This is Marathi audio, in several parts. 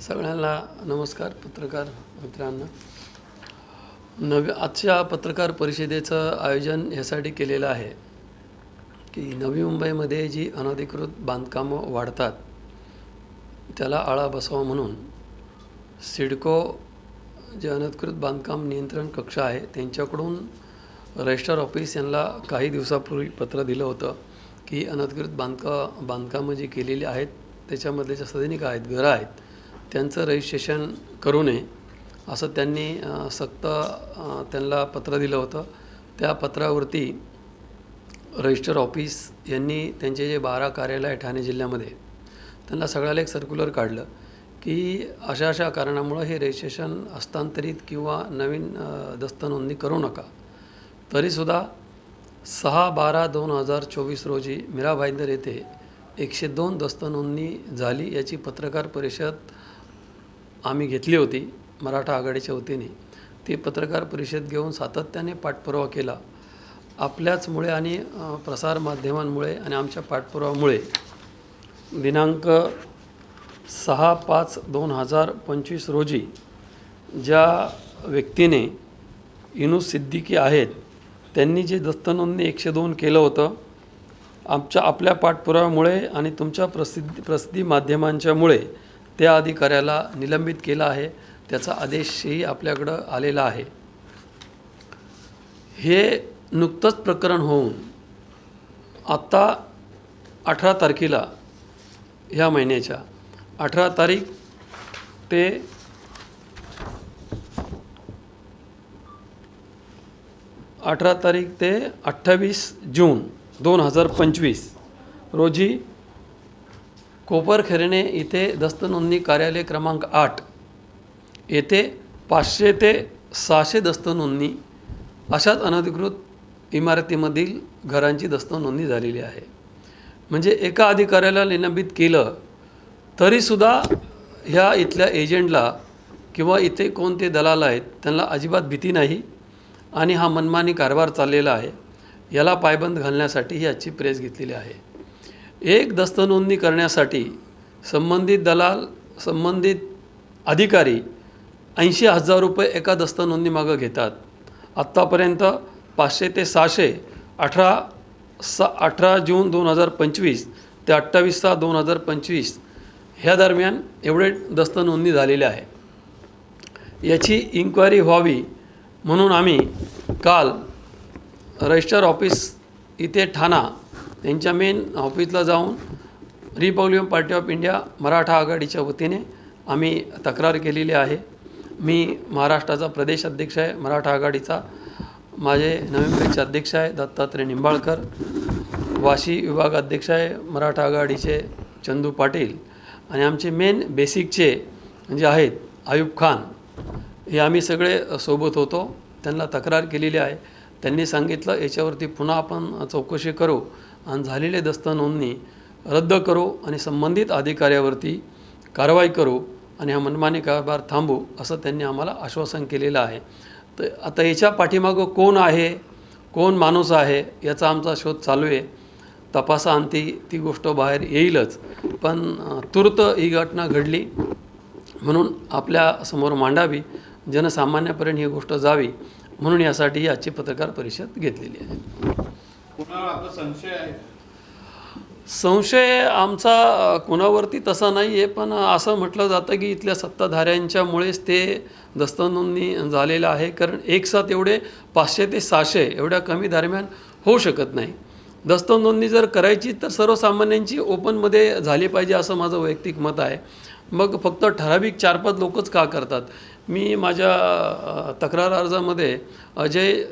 सगळ्यांना नमस्कार पत्रकार मित्रांनो. नव आजच्या पत्रकार परिषदेचं आयोजन ह्यासाठी केलेलं आहे की नवी मुंबईमध्ये जी अनधिकृत बांधकामं वाढतात त्याला आळा बसवा म्हणून सिडको जे अनधिकृत बांधकाम नियंत्रण कक्ष आहे त्यांच्याकडून रजिस्टर ऑफिस यांना काही दिवसापूर्वी पत्र दिलं होतं की अनधिकृत बांधका बांधकामं जी केलेली आहेत त्याच्यामधले ज्या सदैनिक आहेत घरं आहेत त्यांचं रजिस्ट्रेशन करू नये असं त्यांनी सक्त त्यांना पत्र दिलं होतं. त्या पत्रावरती रजिस्टर ऑफिस यांनी त्यांचे जे बारा कार्यालय आहे ठाणे जिल्ह्यामध्ये त्यांना सगळ्याला एक सर्क्युलर काढलं की अशा अशा कारणामुळं हे रजिस्ट्रेशन हस्तांतरित किंवा नवीन दस्तनोंदणी करू नका. तरीसुद्धा सहा बारा दोन हजार चोवीस रोजी मीरा भाईंदर येथे एकशे दोन दस्तनोंदणी झाली याची पत्रकार परिषद आम्ही घेतली होती मराठा आघाडीच्या वतीने. ती पत्रकार परिषद घेऊन सातत्याने पाठपुरावा केला. आपल्याचमुळे आणि प्रसारमाध्यमांमुळे आणि आमच्या पाठपुरावामुळे दिनांक सहा पाच दोन हजार पंचवीस रोजी ज्या व्यक्तीने इनू सिद्दीकी आहेत त्यांनी जे दस्तनोंदणी एकशे दोन केलं होतं आमच्या आपल्या पाठपुराव्यामुळे आणि तुमच्या प्रसिद्धी प्रसिद्धी माध्यमांच्यामुळे त्या अधिकाऱ्याला निलंबित केलं आहे त्याचा आदेशही आपल्याकडं आलेला आहे. हे नुकतंच प्रकरण होऊन आत्ता अठरा तारखेला ह्या महिन्याच्या अठरा तारीख ते अठरा तारीख ते अठ्ठावीस जून दोन हजार पंचवीस रोजी कोपरखेरणे इथे दस्तनोंदणी कार्यालय क्रमांक आठ. येथे पाचशे ते सहाशे दस्तनोंदणी. अशाच अनधिकृत इमारतीमधील घरांची दस्तनोंदणी झालेली आहे. म्हणजे एका अधिकाऱ्याला निलंबित केलं तरीसुद्धा ह्या इथल्या एजंटला किंवा इथे कोणते दलाल आहेत त्यांना अजिबात भीती नाही आणि हा मनमानी कारभार चाललेला आहे. याला पायबंद घालण्यासाठी ही आजची प्रेस घेतलेली आहे. एक दस्तनोंदणी करण्यासाठी संबंधित दलाल संबंधित अधिकारी ऐंशी हजार रुपये एका दस्तनोंदणी मागं घेतात. आत्तापर्यंत पाचशे ते सहाशे अठरा सा अठरा जून दोन हजार पंचवीस ते अठ्ठावीस सहा दोन हजार पंचवीस ह्या दरम्यान एवढे दस्तनोंदणी झालेले आहे. याची इन्क्वायरी व्हावी म्हणून आम्ही काल रजिस्टर ऑफिस इथे ठाणा त्यांच्या मेन ऑफिसला जाऊन Republican Party of India Maratha आघाडीच्या वतीने आम्ही तक्रार केलेली आहे. मी महाराष्ट्राचा प्रदेश अध्यक्ष आहे मराठा आघाडीचा. माझे नवी मुंबईचे अध्यक्ष आहे दत्तात्रय निंबाळकर. वाशी विभाग अध्यक्ष आहे मराठा आघाडीचे चंदू पाटील. आणि आमचे मेन बेसिकचे जे आहेत आयुब खान हे आम्ही सगळे सोबत होतो. त्यांना तक्रार केलेली आहे. त्यांनी सांगितलं याच्यावरती पुन्हा आपण चौकशी करू. आणि झालेले दस्तनोंदणी रद्द करू आणि संबंधित अधिकाऱ्यावरती कारवाई करू आणि हा मनमानी कारभार थांबू असं त्यांनी आम्हाला आश्वासन केलेलं आहे. तर आता याच्या पाठीमागं कोण आहे? कोण माणूस आहे? याचा आमचा शोध चालू आहे. तपासाअंती ती गोष्ट बाहेर येईलच. पण तुर्त तूर्त ही घटना घडली म्हणून आपल्यासमोर मांडावी. जनसामान्यापर्यंत ही गोष्ट जावी म्हणून यासाठी आजची पत्रकार परिषद घेतलेली आहे. आपला संशय आहे? संशय आमचा कोणावरती कुणावरती तसा नाही आहे पण असं म्हटलं जातं की इथल्या सत्ताधाऱ्यांच्यामुळेच ते दस्तनोंदणी झालेलं आहे. कारण एक साथ एवढे पाचशे ते सहाशे एवढ्या कमी दरम्यान होऊ शकत नाही. दस्तनोंदणी जर करायची तर सर्वसामान्यांची ओपनमध्ये झाली पाहिजे असं माझं वैयक्तिक मत आहे. मग फक्त ठराविक चार पाच लोकच का करतात? मी माझ्या तक्रार अर्जामध्ये अजय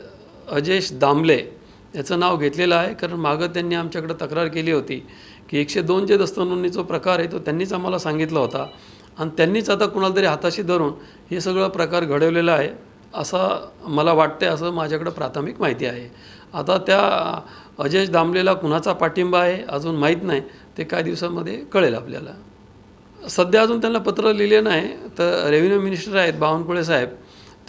अजेश दामले त्याचं नाव घेतलेलं आहे कारण मागं त्यांनी आमच्याकडं तक्रार केली होती की एकशे दोन जे दस्तनोंदणीचा प्रकार आहे तो त्यांनीच आम्हाला सांगितला होता. आणि त्यांनीच आता कुणाला तरी हाताशी धरून हे सगळं प्रकार घडवलेलं आहे असं मला वाटते असं माझ्याकडं प्राथमिक माहिती आहे. आता त्या अजयश दामलेला कुणाचा पाठिंबा आहे अजून माहीत नाही ते काही दिवसामध्ये कळेल आपल्याला. सध्या अजून त्यांना पत्र लिहिले नाही तर रेव्हेन्यू मिनिस्टर आहेत बावनकुळे साहेब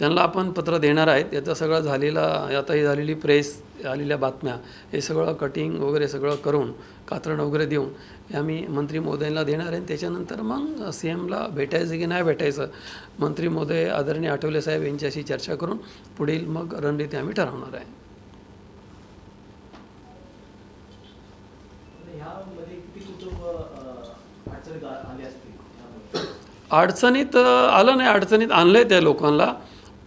त्यांना आपण पत्र देणार आहेत. याचा सगळं झालेला आता ही झालेली प्रेस आलेल्या बातम्या हे सगळं कटिंग वगैरे सगळं करून कात्रण वगैरे देऊन हे आम्ही मंत्री महोदयांना देणार आहे. त्याच्यानंतर मग सी एमला भेटायचं की नाही भेटायचं मंत्री महोदय आदरणीय आठवले साहेब यांच्याशी चर्चा करून पुढील मग रणनीती आम्ही ठरवणार आहे. अडचणीत आलं नाही. अडचणीत आणलं आहे त्या लोकांना.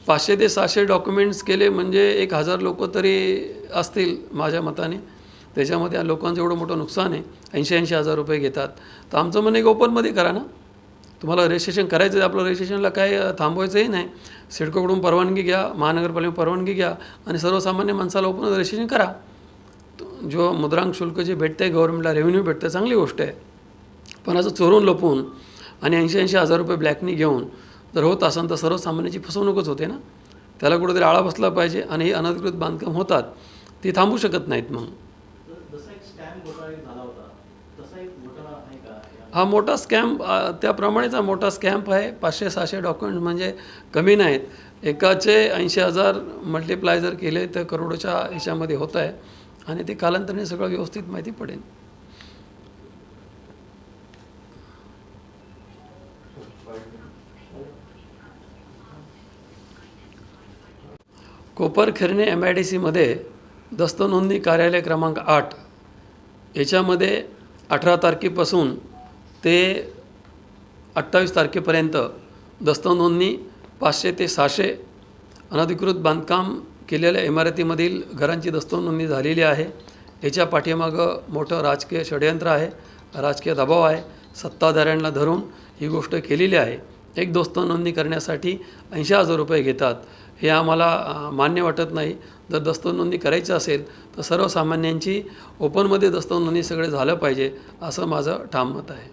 पाचशे ते सहाशे डॉक्युमेंट्स केले म्हणजे एक हजार लोक तरी असतील माझ्या मताने. त्याच्यामध्ये या लोकांचं एवढं मोठं नुकसान आहे. ऐंशी ऐंशी हजार रुपये घेतात. तर आमचं म्हणणं एक ओपनमध्ये करा ना. तुम्हाला रजिस्ट्रेशन करायचं आहे आपलं रजिस्ट्रेशनला काय थांबवायचंही नाही. सिडकोकडून परवानगी घ्या महानगरपालिका परवानगी घ्या आणि सर्वसामान्य माणसाला ओपन रजिस्ट्रेशन करा. जो मुद्रांक शुल्क जे भेटतं आहे गव्हर्नमेंटला रेव्हेन्यू भेटतं चांगली गोष्ट आहे. पण असं चोरून लपून आणि ऐंशी ऐंशी हजार रुपये ब्लॅकनी घेऊन जर होत असेल तर सर्वसामान्याची फसवणूकच होते ना? त्याला कुठेतरी आळा बसला पाहिजे आणि हे अनधिकृत बांधकाम होतात. ती थांबू शकत नाहीत मग. हा मोठा स्कॅम त्याप्रमाणेचा मोठा स्कॅम्प आहे. पाचशे सहाशे डॉक्युमेंट म्हणजे कमी नाहीत. एकाचे ऐंशी हजार मल्टिप्लाय जर केले तर करोडोच्या ह्याच्यामध्ये होत आहे. आणि ते कालांतराने सगळं व्यवस्थित माहिती पडेल. कोपरखिरणे एम आय डी सीमध्ये दस्त नोंदणी कार्यालय क्रमांक आठ. याच्यामध्ये अठरा तारखेपासून ते अठ्ठावीस तारखेपर्यंत दस्त नोंदणी पाचशे ते सहाशे अनधिकृत बांधकाम केलेल्या इमारतीमधील घरांची दस्त नोंदणी झालेली आहे. याच्या पाठीमागं मोठं राजकीय षडयंत्र आहे. राजकीय दबाव आहे. सत्ताधाऱ्यांना धरून ही गोष्ट केलेली आहे. एक दोस्त नोंदणी करण्यासाठी ऐंशी हजार रुपये घेतात. हे आम्हाला मान्य वाटत नाही. जर दस्त नोंदणी करायची असेल तर सर्वसामान्यांची ओपनमध्ये दस्त नोंदणी सगळे झालं पाहिजे असं माझं ठाम मत आहे.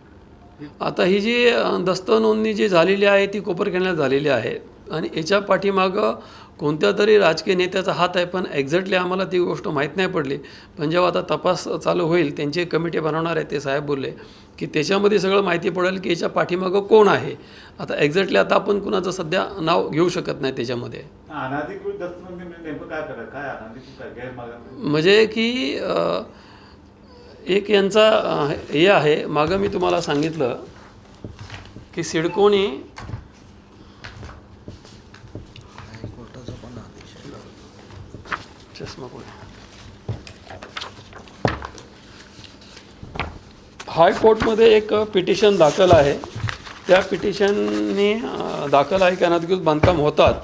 आता ही जी अ, नोंदणी जी झालेली आहे ती कोपरखेळण्यात झालेली आहे. आणि याच्या पाठीमागं कोणत्या तरी राजकीय नेत्याचा हात आहे पण एक्झॅक्टली आम्हाला ती गोष्ट माहीत नाही पडली. पण जेव्हा आता तपास चालू होईल त्यांची कमिटी बनवणार आहे ते साहेब बोलले. की त्याच्यामध्ये सगळं माहिती पडेल की याच्या पाठीमागं कोण आहे. आता एक्झॅक्टली आता आपण कुणाचं सध्या नाव घेऊ शकत नाही त्याच्यामध्ये. म्हणजे म्हणजे की एक यांचा हे आहे. मागं मी तुम्हाला सांगितलं की सिडकोनी चष्मा पुढे हायकोर्टमध्ये एक पिटिशन दाखल आहे. त्या पिटिशननी दाखल आहे की अनधिकृत बांधकाम होतात.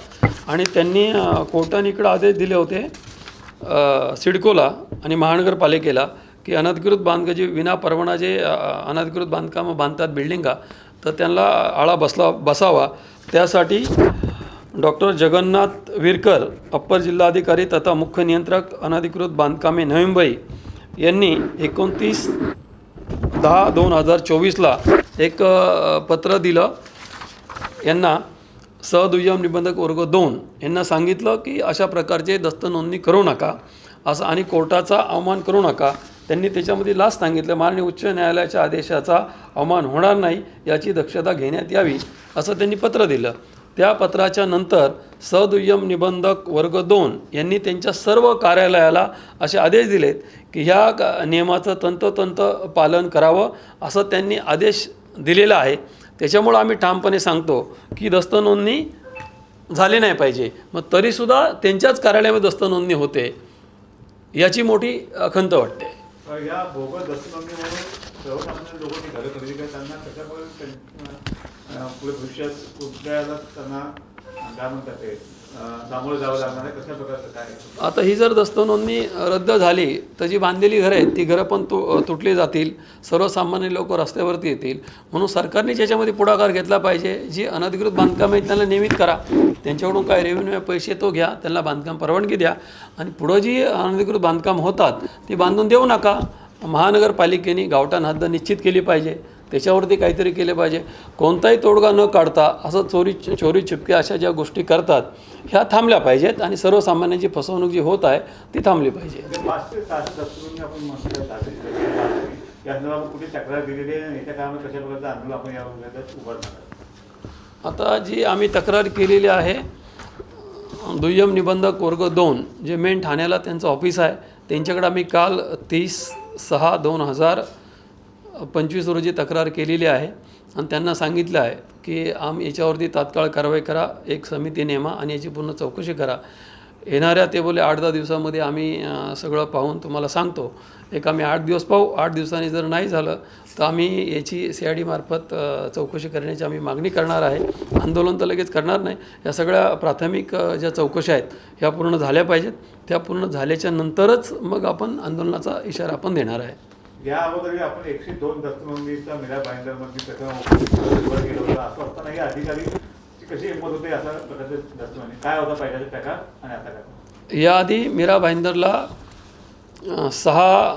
आणि त्यांनी कोर्टाने इकडं आदेश दिले होते सिडकोला आणि महानगरपालिकेला की अनधिकृत बांधकाम जे विना परवाना जे अनधिकृत बांधकामं बांधतात बिल्डिंगा तर त्यांना आळा बसला बसावा. त्यासाठी डॉक्टर जगन्नाथ विरकर अप्पर जिल्हाधिकारी तथा मुख्य नियंत्रक अनधिकृत बांधकामे नवी मुंबई यांनी एकोणतीस दहा दोन हजार चोवीसला एक पत्र दिलं. यांना सहदुय्यम निबंधक वर्ग दोन यांना सांगितलं की अशा प्रकारचे दस्त नोंदणी करू नका. असं आणि कोर्टाचा अवमान करू नका. त्यांनी त्याच्यामध्ये लास्ट सांगितलं माननीय उच्च न्यायालयाच्या आदेशाचा अवमान होणार नाही याची दक्षता घेण्यात यावी असं त्यांनी पत्र दिलं. त्या पत्राच्या नंतर सदुय्यम निबंधक वर्ग दोन यांनी त्यांच्या सर्व कार्यालयाला असे आदेश दिलेत की ह्या नियमाचं तंतोतंत पालन करावं असं त्यांनी आदेश दिलेला आहे. त्याच्यामुळं आम्ही ठामपणे सांगतो की दस्त नोंदणी झाली नाही पाहिजे. मग तरीसुद्धा त्यांच्याच कार्यालयामध्ये दस्त नोंदणी होते याची मोठी खंत वाटते. या बोगस भविष्यात कुठल्याला त्यांना काय म्हणतात ते सामोरं जावं लागणार आहे कशा प्रकारचं काय? आता ही जर दस्त नोंदणी रद्द झाली तर जी बांधलेली घरं आहेत ती घरं पण तु तुटली जातील सर्वसामान्य लोक रस्त्यावरती येतील. म्हणून सरकारने याच्यामध्ये पुढाकार घेतला पाहिजे जी अनधिकृत बांधकाम आहेत त्यांना नियमित करा. त्यांच्याकडून काय रेव्हेन्यू पैसे तो घ्या त्यांना बांधकाम परवानगी द्या. आणि पुढं जी अनधिकृत बांधकाम होतात ती बांधून देऊ नका. महानगरपालिकेने गावठाण हद्द निश्चित केली पाहिजे. त्याच्यावरती काहीतरी केले पाहिजे. कोणताही तोडगा न काढता असं चोरी चोरी चिपके अशा ज्या गोष्टी करतात ह्या थांबल्या पाहिजेत आणि सर्वसामान्यांची फसवणूक जी होत आहे ती थांबली पाहिजे? आता जी आम्ही तक्रार केलेली आहे दुय्यम निबंधक वर्ग दोन जे मेन ठाण्याला त्यांचं ऑफिस आहे त्यांच्याकडे आम्ही काल तीस सहा दोन हजार पंचवीस रोजी तक्रार केलेली आहे आणि त्यांना सांगितलं आहे की आम याच्यावरती तात्काळ कारवाई करा एक समिती नेमा आणि याची पूर्ण चौकशी करा. येणाऱ्या ते बोले आठ दहा दिवसामध्ये आम्ही सगळं पाहून तुम्हाला सांगतो. एक आम्ही आठ दिवस पाहू आठ दिवसांनी जर नाही झालं तर आम्ही याची सी आय डीमार्फत चौकशी करण्याची आम्ही मागणी करणार आहे. आंदोलन तर लगेच करणार नाही. या सगळ्या प्राथमिक ज्या चौकशा आहेत ह्या पूर्ण झाल्या पाहिजेत. त्या पूर्ण झाल्याच्या नंतरच मग आपण आंदोलनाचा इशारा आपण देणार आहे. या अगोदरही आपण एकशे दोन दस्तनोंदीचा मीरा बाइंडरमध्ये प्रकरण वर होतं. असं असताना हे अधिकारी कशी हिंमत होते असा प्रकारचे दस्तनोंदी काय होता पहिल्याचा प्रकार आणि आता काय? याआधी मीरा भाईंदरला सहा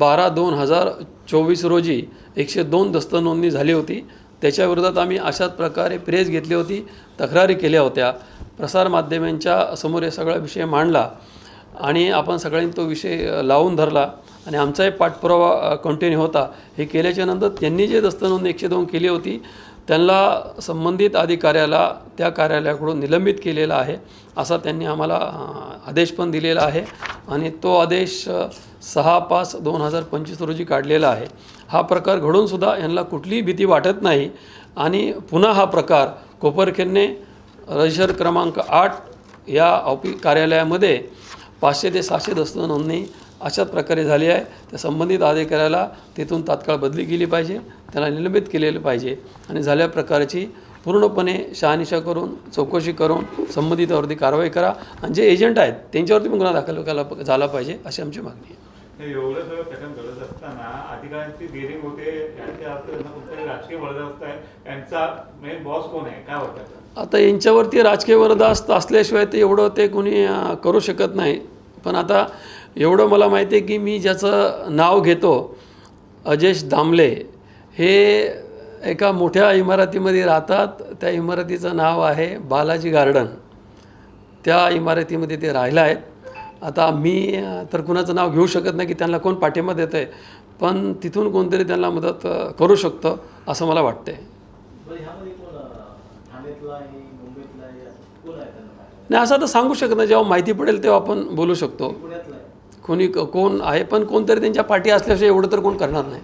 बारा दोन हजार चोवीस रोजी एकशे दोन दस्त नोंदणी झाली होती. त्याच्याविरोधात आम्ही अशाच प्रकारे प्रेस घेतली होती तक्रारी केल्या होत्या. प्रसारमाध्यमांच्या समोर हे सगळा विषय मांडला आणि आपण सगळ्यांनी तो विषय लावून धरला. आणि आमचाही पाठपुरावा कंटिन्यू होता. हे केल्याच्यानंतर त्यांनी जे दस्तनोंद एकशे दोन केली होती त्यांना संबंधित अधिकाऱ्याला त्या कार्यालयाकडून निलंबित केलेला आहे असा त्यांनी आम्हाला आदेश पण दिलेला आहे. आणि तो आदेश सहा पाच दोन हजार पंचवीस रोजी काढलेला आहे. हा प्रकार घडूनसुद्धा यांना कुठलीही भीती वाटत नाही. आणि पुन्हा हा प्रकार कोपरखेरने रजिस्टर क्रमांक आठ या ऑफि कार्यालयामध्ये पाचशे ते सहाशे दस्त नोंदणी अशाच प्रकारे झाली आहे. त्या संबंधित अधिकाऱ्याला तिथून तात्काळ बदली केली पाहिजे. त्याला निलंबित केलेलं पाहिजे. आणि झाल्या प्रकारची पूर्णपणे शहानिशा करून चौकशी करून संबंधितावरती कारवाई करा. आणि जे एजंट आहेत त्यांच्यावरती पण गुन्हा दाखल केला झाला पाहिजे अशी आमची मागणी आहे. हे एवढं सगळं प्रकरण घडत असताना अधिकाऱ्यांची डेअरिंग होते. यांच्या अर्थ यांना कुठतरी राजकीय वरदस्त आहे. यांचा मेन बॉस कोण आहे? काय वाटतं? आता यांच्यावरती राजकीय वरदास्त असल्याशिवाय ते एवढं ते कोणी करू शकत नाही. पण आता एवढं मला माहिती आहे की मी ज्याचं नाव घेतो अजेश दामले हे एका मोठ्या इमारतीमध्ये राहतात. त्या इमारतीचं नाव आहे बालाजी गार्डन. त्या इमारतीमध्ये ते राहिला आहेत. आता मी तर कुणाचं नाव घेऊ शकत नाही की त्यांना कोण पाठिंबा देतं आहे पण तिथून कोणतरी त्यांना मदत करू शकतं असं मला वाटतं नाही असं आता सांगू शकत नाही. जेव्हा माहिती पडेल तेव्हा आपण बोलू शकतो. कोणी क- कोण आहे पण कोणतरी त्यांच्या पाठी असल्याशिवाय एवढं तर कोण करणार नाही.